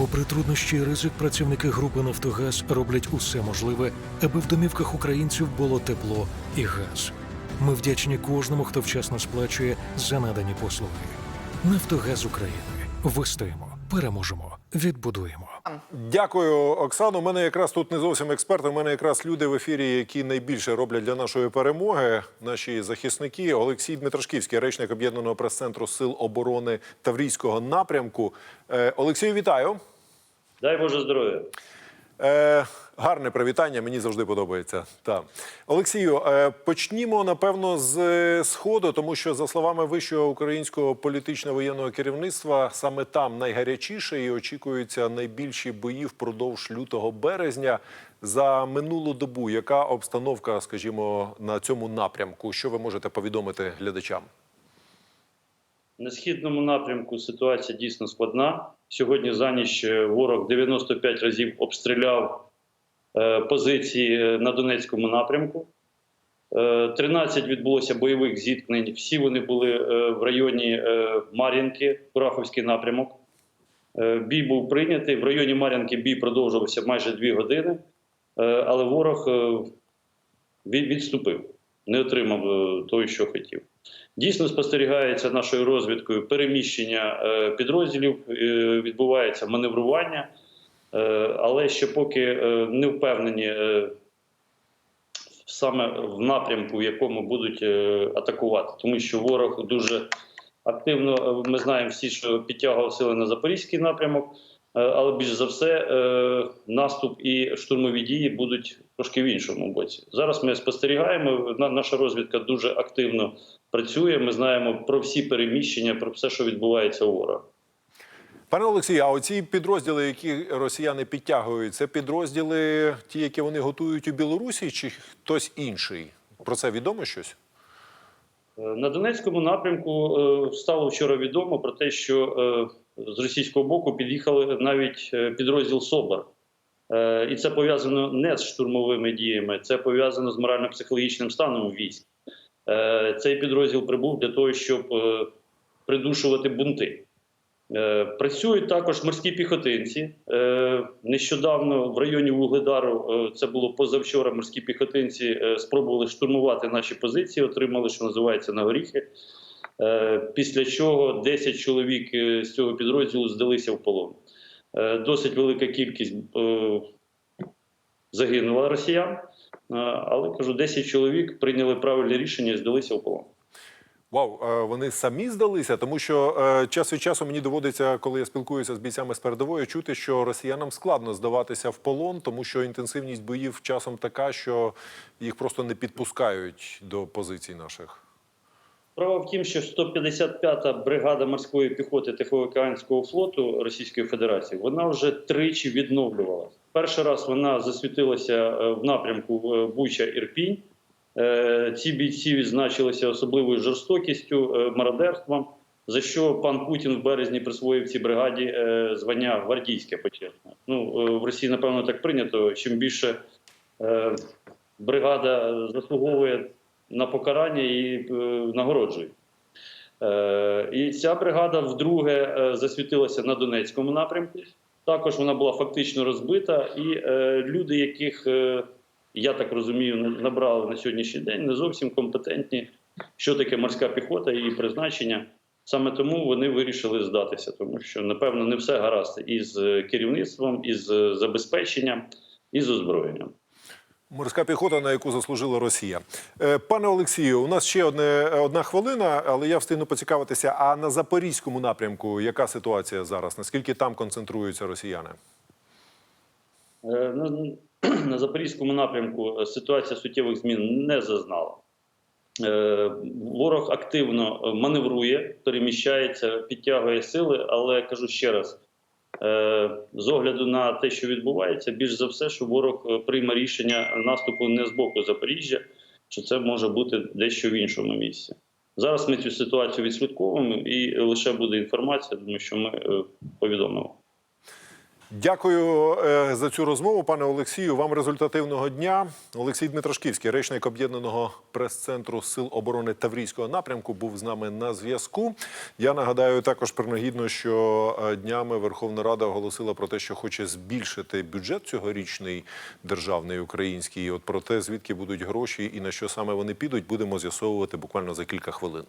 Попри труднощі і ризик, працівники групи Нафтогаз роблять усе можливе, аби в домівках українців було тепло і газ. Ми вдячні кожному, хто вчасно сплачує за надані послуги. Нафтогаз України. Вистоїмо, переможемо, відбудуємо. Дякую, Оксано. У мене якраз тут не зовсім експерти. У мене якраз люди в ефірі, які найбільше роблять для нашої перемоги. Наші захисники. Олексій Дмитрашківський, речник об'єднаного прес-центру Сил оборони Таврійського напрямку. Е, Олексію, вітаю. Дай Боже здоров'я. Е, гарне привітання, мені завжди подобається. Так. Олексію, е, почнімо напевно з е, сходу, тому що за словами вищого українського політично-воєнного керівництва, саме там найгарячіше і очікуються найбільші бої впродовж лютого березня. За минулу добу, яка обстановка, скажімо, на цьому напрямку? Що ви можете повідомити глядачам? На східному напрямку ситуація дійсно складна. Сьогодні за ніч е, ворог 95 разів обстріляв е, позиції е, на Донецькому напрямку. Е, 13 відбулося бойових зіткнень. Всі вони були в районі Мар'їнки, Кураховський напрямок. Бій був прийнятий. В районі Мар'їнки бій продовжувався майже 2 години, але ворог від- відступив, не отримав того, що хотів. Дійсно спостерігається нашою розвідкою переміщення е, підрозділів, е, відбувається маневрування, е, але ще поки не впевнені саме в напрямку, в якому будуть атакувати, тому що ворог дуже активно. Ми знаємо всі, що підтягував сили на запорізький напрямок. Але більш за все, наступ і штурмові дії будуть трошки в іншому боці. Зараз ми спостерігаємо. на- Наша розвідка дуже активно працює. Ми знаємо про всі переміщення, про все, що відбувається у ворога. Пане Олексію, а оці підрозділи, які росіяни підтягують, це підрозділи, ті, які вони готують у Білорусі, чи хтось інший? Про це відомо щось? Е, На Донецькому напрямку е, стало вчора відомо про те, що е, з російського боку під'їхали навіть підрозділ СОБАР. Е, І це пов'язано не з штурмовими діями, це пов'язано з морально-психологічним станом військ. Е, Цей підрозділ прибув для того, щоб е, придушувати бунти. Е, Працюють також морські піхотинці. Нещодавно в районі Вугледару, це було позавчора, морські піхотинці спробували штурмувати наші позиції, отримали, що називається, на горіхи. Після чого 10 чоловік з цього підрозділу здалися в полон. Досить велика кількість загинула росіян, але кажу, 10 чоловік прийняли правильне рішення і здалися в полон. Вау, е, вони самі здалися, тому що е, час від часу мені доводиться, коли я спілкуюся з бійцями з передової, чути, що росіянам складно здаватися в полон, тому що інтенсивність боїв часом така, що їх просто не підпускають до позицій наших. Справа в тім, що 155-та бригада морської піхоти Тихоокеанського флоту Російської Федерації вона вже тричі відновлювалася. Перший раз вона засвітилася е, в напрямку е, Буча Ірпінь. Е, Ці бійці відзначилися особливою жорстокістю, мародерством, за що пан Путін в березні присвоїв цій бригаді звання гвардійське почесне. Ну в Росії напевно так прийнято. Чим більше бригада заслуговує на покарання і нагороджують. Е, і ця бригада вдруге засвітилася на Донецькому напрямку. Також вона була фактично розбита, і е, люди, яких е, я так розумію, на- набрали на сьогоднішній день, не зовсім компетентні, що таке морська піхота і її призначення. Саме тому вони вирішили здатися, тому що напевно не все гаразд із е, керівництвом, із е, забезпеченням, і з озброєнням. Морська піхота, на яку заслужила Росія. Е, Пане Олексію, у нас ще одне, одна хвилина, але я встигну поцікавитися. А на запорізькому напрямку яка ситуація зараз? Наскільки там концентруються росіяни? Е, На, на Запорізькому напрямку ситуація суттєвих змін не зазнала. Е, Ворог активно е, маневрує, переміщається, підтягує сили, але кажу ще раз: е, з огляду на те, що відбувається, більш за все, що ворог е, прийме рішення наступу не з боку Запоріжжя, що це може бути дещо в іншому місці. Зараз ми цю ситуацію відслідковуємо і лише буде інформація, тому що ми е, повідомимо. Дякую е, за цю розмову, пане Олексію. Вам результативного дня. Олексій Дмитрашківський, речник об'єднаного прес-центру Сил оборони Таврійського напрямку, був з нами на зв'язку. Я нагадаю також принагідно, що е, днями Верховна Рада оголосила про те, що хоче збільшити бюджет цьогорічний державний український. От про те, звідки будуть гроші і на що саме вони підуть, будемо з'ясовувати буквально за кілька хвилин.